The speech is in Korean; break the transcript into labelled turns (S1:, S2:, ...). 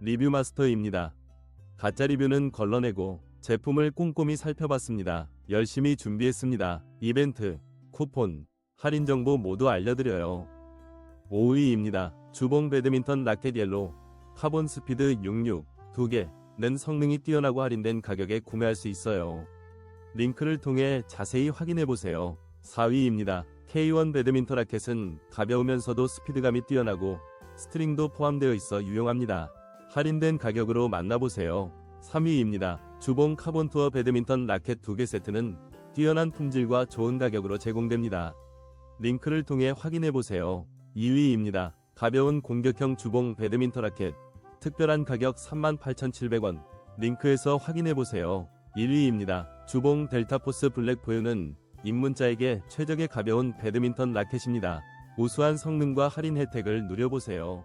S1: 리뷰 마스터입니다. 가짜 리뷰는 걸러내고 제품을 꼼꼼히 살펴봤습니다. 열심히 준비했습니다. 이벤트, 쿠폰, 할인 정보 모두 알려드려요. 5위입니다. 주봉 배드민턴 라켓 옐로 카본 스피드 66 2개는 성능이 뛰어나고 할인된 가격에 구매할 수 있어요. 링크를 통해 자세히 확인해보세요. 4위입니다. K1 배드민턴 라켓은 가벼우면서도 스피드감이 뛰어나고 스트링도 포함되어 있어 유용합니다. 할인된 가격으로 만나보세요. 3위입니다. 주봉 카본 투어 배드민턴 라켓 2개 세트는 뛰어난 품질과 좋은 가격으로 제공됩니다. 링크를 통해 확인해보세요. 2위입니다. 가벼운 공격형 주봉 배드민턴 라켓 특별한 가격 38,700원 링크에서 확인해보세요. 1위입니다. 주봉 델타포스 블랙 보유는 입문자에게 최적의 가벼운 배드민턴 라켓입니다. 우수한 성능과 할인 혜택을 누려보세요.